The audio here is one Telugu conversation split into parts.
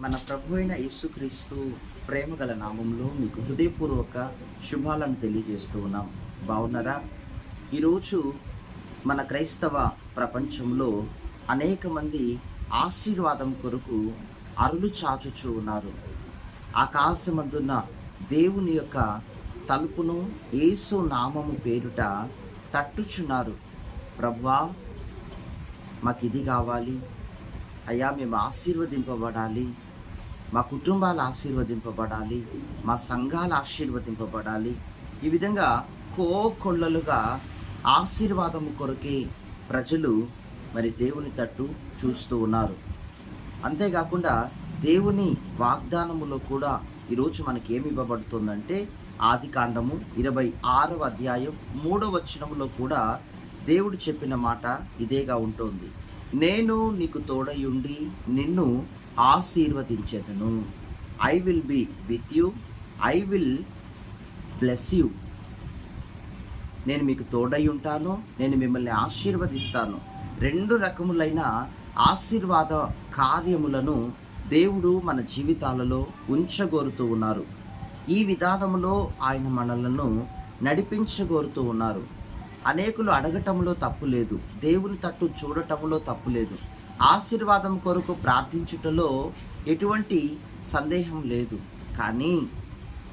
మన ప్రభు అయిన యేసుక్రీస్తు ప్రేమ గల నామంలో మీకు హృదయపూర్వక శుభాలను తెలియజేస్తూ ఉన్నాం. బాగున్నారా ఈరోజు మన క్రైస్తవ ప్రపంచంలో అనేక మంది ఆశీర్వాదం కొరకు అరులు చాచుచూ ఉన్నారు. ఆకాశమందున్న దేవుని యొక్క తలుపును యేసు నామము పేరుట తట్టుచున్నారు. ప్రభువా మాకు ఇది కావాలి. అయ్యా మేము ఆశీర్వదింపబడాలి. మా కుటుంబాలు ఆశీర్వదింపబడాలి మా సంఘాలు ఆశీర్వదింపబడాలి. ఈ విధంగా కోకొల్లలుగా ఆశీర్వాదము కొరకే ప్రజలు మరి దేవుని తట్టు చూస్తూ ఉన్నారు. అంతేకాకుండా దేవుని వాగ్దానములో కూడా ఈరోజు మనకి ఏమి ఇవ్వబడుతుందంటే ఆది కాండము ఇరవై ఆరవ అధ్యాయం మూడవ వచనములో కూడా దేవుడు చెప్పిన మాట ఇదేగా ఉంటుంది. నేను నీకు తోడయుండి నిన్ను ఆశీర్వదించేదను. I will be with you I will bless you నేను మీకు తోడై ఉంటాను. నేను మిమ్మల్ని ఆశీర్వదిస్తాను. రెండు రకములైన ఆశీర్వాద కార్యములను దేవుడు మన జీవితాలలో ఉంచగోరుతూ ఉన్నారు. ఈ విధానంలో ఆయన మనలను నడిపించగోరుతూ ఉన్నారు. అనేకులు అడగటంలో తప్పు లేదు. దేవుని తట్టు చూడటంలో తప్పు లేదు. ఆశీర్వాదం కొరకు ప్రార్థించుటలో ఎటువంటి సందేహం లేదు. కానీ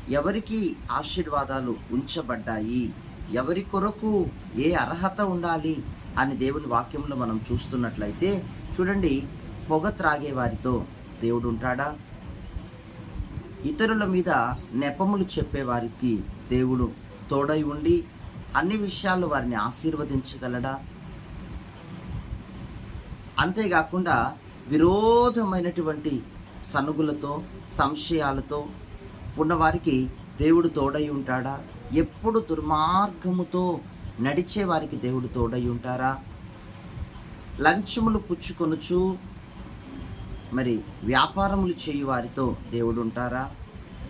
ఎవరికి ఆశీర్వాదాలు ఉంచబడ్డాయి? ఎవరి కొరకు ఏ అర్హత ఉండాలి? అని దేవుని వాక్యంలో మనం చూస్తున్నట్లయితే చూడండి పొగ త్రాగే వారితో దేవుడు ఉంటాడా? ఇతరుల మీద నెపములు చెప్పేవారికి దేవుడు తోడై ఉండి అన్ని విషయాల్లో వారిని ఆశీర్వదించగలడా? అంతేకాకుండా విరోధమైనటువంటి సనుగులతో సంశయాలతో ఉన్నవారికి దేవుడు తోడై ఉంటాడా? ఎప్పుడు దుర్మార్గముతో నడిచే వారికి దేవుడు తోడై ఉంటారా? లంచములు పుచ్చుకొనుచు మరి వ్యాపారములు చేయు వారితో దేవుడు ఉంటారా?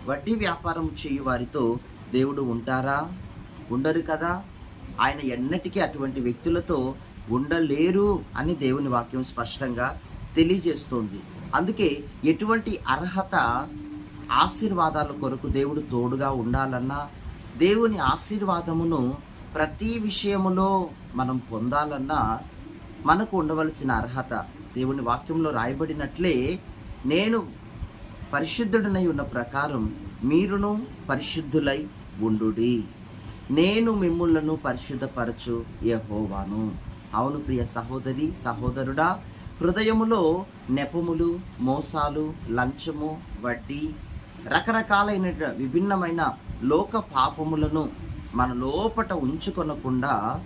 వడ్డీ వ్యాపారం చేయు వారితో దేవుడు ఉంటారా? ఉండరు కదా? ఆయన ఎన్నటికీ అటువంటి వ్యక్తులతో ఉండలేరు అని దేవుని వాక్యం స్పష్టంగా తెలియజేస్తోంది. అందుకే ఎటువంటి అర్హత ఆశీర్వాదాల కొరకు దేవుడు తోడుగా ఉండాలన్నా దేవుని ఆశీర్వాదమును ప్రతి విషయములో మనం పొందాలన్నా మనకు ఉండవలసిన అర్హత దేవుని వాక్యంలో రాయబడినట్లే నేను పరిశుద్ధుడనై ఉన్న ప్రకారం మీరును పరిశుద్ధులై ఉండుడి. నేను మిమ్ములను పరిశుద్ధపరచు యహోవాను. అవును ప్రియ సహోదరి సహోదరుడా హృదయములో నెపములు మోసాలు లంచము వడ్డీ రకరకాలైన విభిన్నమైన లోక పాపములను మన లోపట ఉంచుకొనకుండా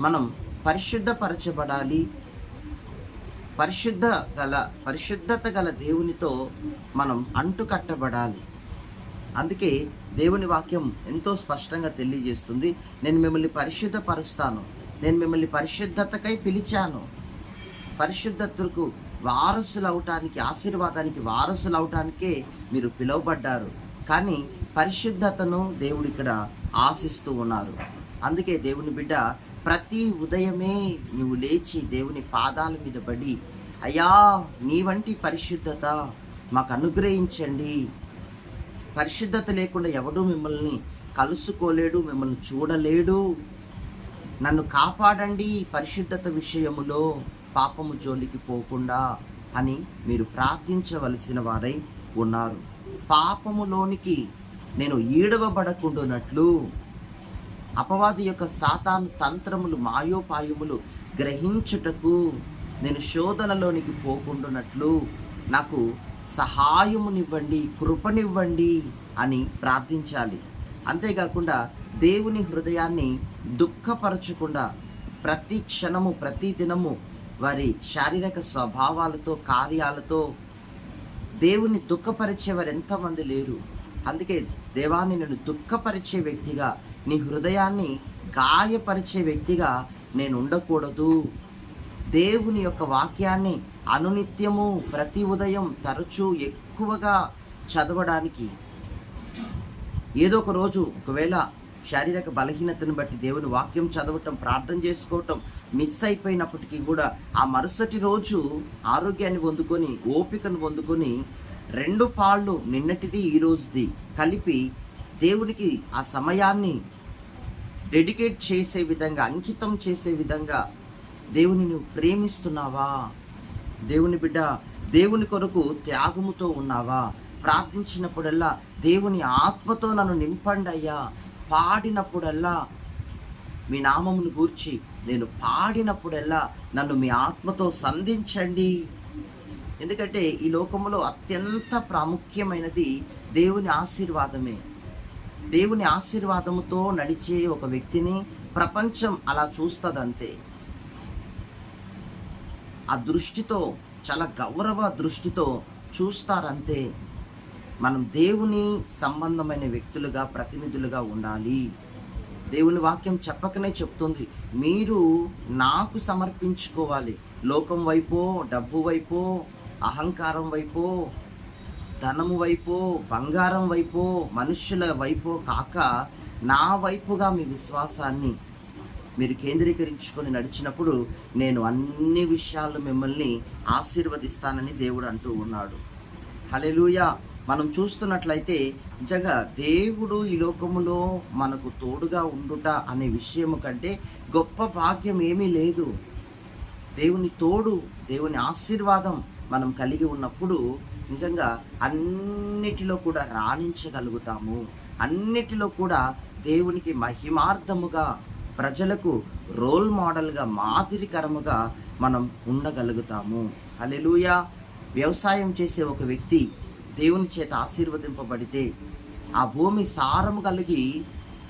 మనం పరిశుద్ధపరచబడాలి. పరిశుద్ధ గల పరిశుద్ధత గల దేవునితో మనం అంటుకట్టబడాలి. అందుకే దేవుని వాక్యం ఎంతో స్పష్టంగా తెలియజేస్తుంది. నేను మిమ్మల్ని పరిశుద్ధపరుస్తాను. నేను మిమ్మల్ని పరిశుద్ధతకై పిలిచాను. పరిశుద్ధతకు వారసులు అవటానికి ఆశీర్వాదానికి వారసులు అవటానికే మీరు పిలువబడ్డారు. కానీ పరిశుద్ధతను దేవుడు ఇక్కడ ఆశిస్తూ ఉన్నారు. అందుకే దేవుని బిడ్డ ప్రతి ఉదయమే నువ్వు లేచి దేవుని పాదాల మీద పడి అయ్యా నీ వంటి పరిశుద్ధత మాకు అనుగ్రహించండి. పరిశుద్ధత లేకుండా ఎవడూ మిమ్మల్ని కలుసుకోలేడు మిమ్మల్ని చూడలేడు. నన్ను కాపాడండి పరిశుద్ధత విషయములో పాపము జోలికి పోకుండా అని మీరు ప్రార్థించవలసిన వారై ఉన్నారు. పాపములోనికి నేను ఈడవబడకుండానట్లు అపవాది యొక్క సాతాను తంత్రములు మాయోపాయములు గ్రహించుటకు నేను శోధనలోనికి పోకుండానట్లు నాకు సహాయమునివ్వండి కృపనివ్వండి అని ప్రార్థించాలి. అంతేకాకుండా దేవుని హృదయాన్ని దుఃఖపరచకుండా ప్రతి క్షణము ప్రతి దినము వారి శారీరక స్వభావాలతో కార్యాలతో దేవుని దుఃఖపరిచేవారు ఎంతమంది లేరు. అందుకే దేవాన్ని నేను దుఃఖపరిచే వ్యక్తిగా నీ హృదయాన్ని గాయపరిచే వ్యక్తిగా నేను ఉండకూడదు. దేవుని యొక్క వాక్యాన్ని అనునిత్యము ప్రతి ఉదయం తరచూ ఎక్కువగా చదవడానికి ఏదో ఒక రోజు ఒకవేళ శారీరక బలహీనతను బట్టి దేవుని వాక్యం చదవటం ప్రార్థన చేసుకోవటం మిస్ అయిపోయినప్పటికీ కూడా ఆ మరుసటి రోజు ఆరోగ్యాన్ని పొందుకొని ఓపికను పొందుకొని రెండు పాళ్ళు నిన్నటిది ఈ రోజుది కలిపి దేవునికి ఆ సమయాన్ని డెడికేట్ చేసే విధంగా అంకితం చేసే విధంగా దేవుని నువ్వు ప్రేమిస్తున్నావా? దేవుని బిడ్డ దేవుని కొరకు త్యాగముతో ఉన్నావా? ప్రార్థించినప్పుడల్లా దేవుని ఆత్మతో నన్ను నింపండి అయ్యా పాడినప్పుడల్లా మీ నామమును గూర్చి నేను పాడినప్పుడల్లా నన్ను మీ ఆత్మతో సంధించండి. ఎందుకంటే ఈ లోకంలో అత్యంత ప్రాముఖ్యమైనది దేవుని ఆశీర్వాదమే. దేవుని ఆశీర్వాదముతో నడిచే ఒక వ్యక్తిని ప్రపంచం అలా చూస్తుందంతే. ఆ దృష్టితో చాలా గౌరవ దృష్టితో చూస్తారంతే. మనం దేవుని సంబంధమైన వ్యక్తులుగా ప్రతినిధులుగా ఉండాలి. దేవుని వాక్యం చెప్పకనే చెప్తుంది. మీరు నాకు సమర్పించుకోవాలి. లోకం వైపో డబ్బు వైపో అహంకారం వైపో ధనము వైపో బంగారం వైపో మనుషుల వైపో కాక నా వైపుగా మీ విశ్వాసాన్ని మీరు కేంద్రీకరించుకొని నడిచినప్పుడు నేను అన్ని విషయాలు మిమ్మల్ని ఆశీర్వదిస్తానని దేవుడు అంటూ ఉన్నాడు. హలెలూయా మనం చూస్తున్నట్లయితే నిజంగా దేవుడు ఈ లోకములో మనకు తోడుగా ఉండుట అనే విషయము కంటే గొప్ప భాగ్యం ఏమీ లేదు. దేవుని తోడు దేవుని ఆశీర్వాదం మనం కలిగి ఉన్నప్పుడు నిజంగా అన్నిటిలో కూడా రాణించగలుగుతాము. అన్నిటిలో కూడా దేవునికి మహిమార్థముగా ప్రజలకు రోల్ మోడల్గా మాదిరికరముగా మనం ఉండగలుగుతాము. హలెలూయా వ్యవసాయం చేసే ఒక వ్యక్తి దేవుని చేత ఆశీర్వదింపబడితే ఆ భూమి సారము కలిగి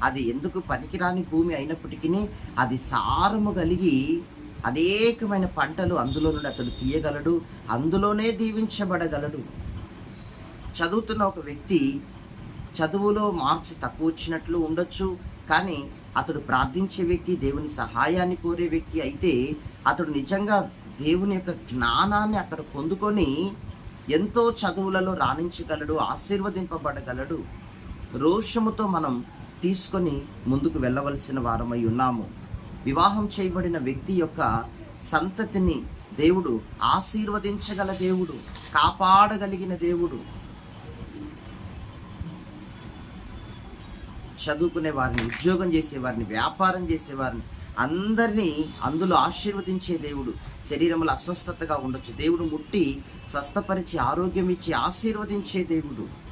అది ఎందుకు పనికిరాని భూమి అయినప్పటికీ అది సారము కలిగి అనేకమైన పంటలు అందులో నుండి అతడు తీయగలడు అందులోనే దీవించబడగలడు. చదువుతున్న ఒక వ్యక్తి చదువులో మార్క్స్ తక్కువ వచ్చినట్లు ఉండొచ్చు కానీ అతడు ప్రార్థించే వ్యక్తి దేవుని సహాయాన్ని కోరే వ్యక్తి అయితే అతడు నిజంగా దేవుని యొక్క జ్ఞానాన్ని అక్కడ పొందుకొని ఎంతో చదువులలో రాణించగలడు ఆశీర్వదింపబడగలడు. రోషముతో మనం తీసుకొని ముందుకు వెళ్ళవలసిన వారమై ఉన్నాము. వివాహం చేయబడిన వ్యక్తి యొక్క సంతతిని దేవుడు ఆశీర్వదించగల దేవుడు కాపాడగలిగిన దేవుడు. చదువుకునే వారిని ఉద్యోగం చేసేవారిని వ్యాపారం చేసేవారిని అందరినీ అందులో ఆశీర్వదించే దేవుడు. శరీరంలో అస్వస్థతగా ఉండొచ్చు. దేవుడు ముట్టి స్వస్థపరిచి ఆరోగ్యం ఇచ్చి ఆశీర్వదించే దేవుడు.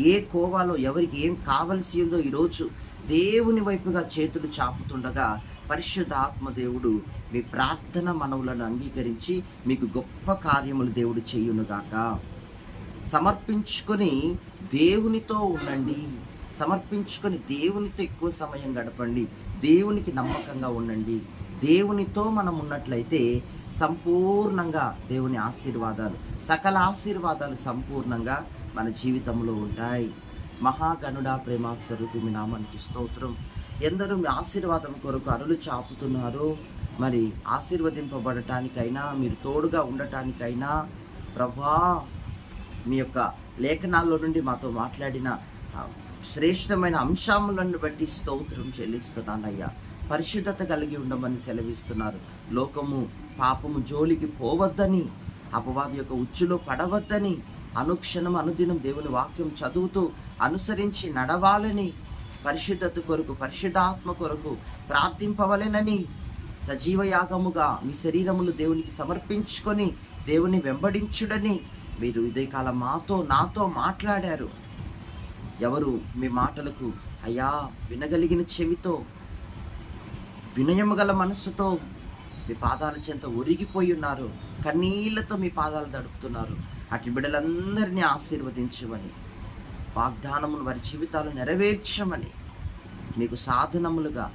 ఏ కోవాలో ఎవరికి ఏం కావలసి ఉందో ఈరోజు దేవుని వైపుగా చేతులు చాపుతుండగా పరిశుద్ధాత్మ దేవుడు మీ ప్రార్థన మనవులను అంగీకరించి మీకు గొప్ప కార్యములు దేవుడు చేయునుగాక. సమర్పించుకొని దేవునితో ఉండండి. సమర్పించుకొని దేవునితో ఎక్కువ సమయం గడపండి. దేవునికి నమ్మకంగా ఉండండి. దేవునితో మనం ఉన్నట్లయితే సంపూర్ణంగా దేవుని ఆశీర్వాదాలు సకల ఆశీర్వాదాలు సంపూర్ణంగా మన జీవితంలో ఉంటాయి. మహాగణుడ ప్రేమ స్వరూపి మీ నామానికి స్తోత్రం. ఎందరూ మీ ఆశీర్వాదం కొరకు అరులు చాపుతున్నారు. మరి ఆశీర్వదింపబడటానికైనా మీరు తోడుగా ఉండటానికైనా ప్రభా మీ యొక్క లేఖనాల్లో నుండి మాతో మాట్లాడిన శ్రేష్టమైన అంశాములను బట్టి స్తోత్రం చెల్లిస్తున్నానయ్యా. పరిశుద్ధత కలిగి ఉండమని సెలవిస్తున్నారు. లోకము పాపము జోలికి పోవద్దని అపవాది యొక్క ఉచ్చులో పడవద్దని అనుక్షణం అనుదినం దేవుని వాక్యం చదువుతూ అనుసరించి నడవాలని పరిశుద్ధత కొరకు పరిశుద్ధాత్మ కొరకు ప్రార్థింపవలెనని సజీవ యాగముగా మీ శరీరములు దేవునికి సమర్పించుకొని దేవుని వెంబడించుడని మీరు ఇదే కాలం మాతో నాతో మాట్లాడారు. ఎవరు మీ మాటలకు అయ్యా వినగలిగిన చెవితో వినయము గల మనస్సుతో మీ పాదాల చెంత ఒరిగిపోయి ఉన్నారు కన్నీళ్ళతో మీ పాదాలు తడుపుతున్నారు. అటు బిడ్డలందరినీ ఆశీర్వదించమని వాగ్దానమును వారి జీవితాలు నెరవేర్చమని మీకు సాధనములుగా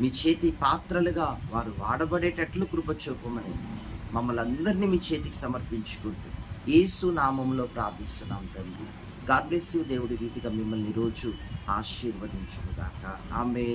మీ చేతి పాత్రలుగా వారు వాడబడేటట్లు కృప చూపమని మమ్మల్ని అందరినీ మీ చేతికి సమర్పించుకుంటూ ఏసు నామంలో ప్రార్థిస్తున్నాం తండ్రి. గాడ్ బ్లెస్ యూ దేవుడి రీతిగా మిమ్మల్ని రోజు ఆశీర్వదించుగాక ఆమె